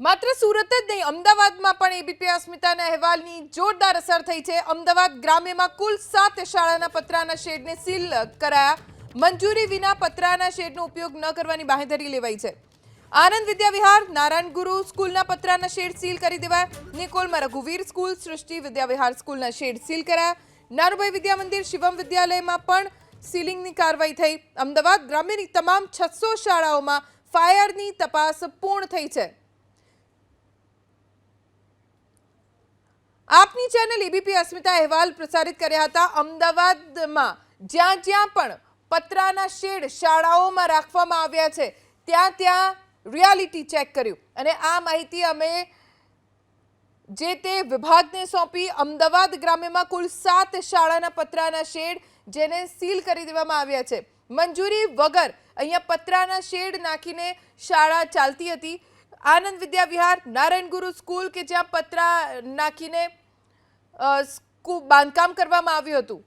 માત્ર સુરત જ નહીં, અમદાવાદમાં પણ એબીપી અસ્મિતાના અહેવાલની જોરદાર અસર થઈ છે. અમદાવાદ ગ્રામ્યમાં કુલ સાત શાળાના પતરાના શેડને સીલ કરાયા. મંજૂરી વિના પતરાના શેડનો ઉપયોગ ન કરવાની બાંહેધરી લેવાઈ છે. આનંદ વિદ્યાવિહાર નારાયણ ગુરુ સ્કૂલના પતરાના શેડ સીલ કરી દેવાયા. નિકોલમાં રઘુવીર સ્કૂલ, સૃષ્ટિ વિદ્યાવિહાર સ્કૂલના શેડ સીલ કરાયા. નારુભાઈ વિદ્યા મંદિર, શિવમ વિદ્યાલયમાં પણ સીલિંગની કાર્યવાહી થઈ. અમદાવાદ ગ્રામ્યની તમામ છસો શાળાઓમાં ફાયરની તપાસ પૂર્ણ થઈ છે. આપની ચેનલ એબીપી અસ્મિતા અહેવાલ પ્રસારિત કર્યા હતા અમદાવાદમાં. જ્યાં જ્યાં પણ પતરાના શેડ શાળાઓમાં રાખવામાં આવ્યા છે, ત્યાં ત્યાં રિયાલિટી ચેક કર્યું. અને આ માહિતી અમે જે તે વિભાગને સોંપી, અમદાવાદ ગ્રામ્યમાં કુલ સાત શાળાના પતરાના શેડ જેને સીલ કરી દેવામાં આવ્યા છે. મંજૂરી વગર અહીંયા પતરાના શેડ નાખીને શાળા ચાલતી હતી. આનંદ વિદ્યા વિહાર નારાયણ ગુરુ સ્કૂલ કે જ્યાં પતરા નાખીને બાંધકામ કરવામાં આવ્યું હતું?